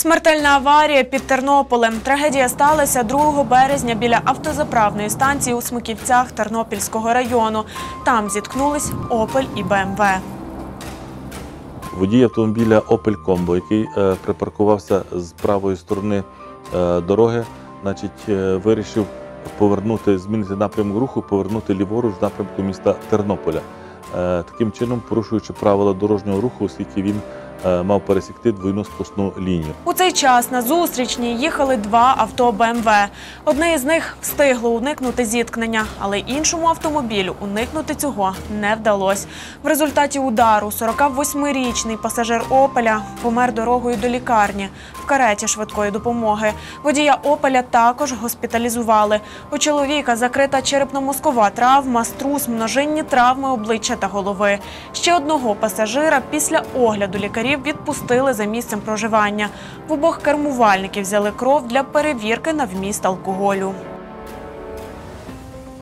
Смертельна аварія під Тернополем. Трагедія сталася 2 березня біля автозаправної станції у Смиківцях Тернопільського району. Там зіткнулись Опель і БМВ. Водій автомобіля Opel Combo, який е, припаркувався з правої сторони е, дороги, значить, е, вирішив повернути, змінити напрямок руху, повернути ліворуч в напрямку міста Тернополя. Таким чином, порушуючи правила дорожнього руху, оскільки він мав пересікти двойну сплошну лінію. У цей час на зустрічній їхали два авто БМВ. Одне із них встигло уникнути зіткнення, але іншому автомобілю уникнути цього не вдалося. В результаті удару 48-річний пасажир Опеля помер дорогою до лікарні в кареті швидкої допомоги. Водія Опеля також госпіталізували. У чоловіка закрита черепно-мозкова травма, струс, множинні травми обличчя та голови. Ще одного пасажира після огляду лікарів відпустили за місцем проживання. В обох кермувальників взяли кров для перевірки на вміст алкоголю.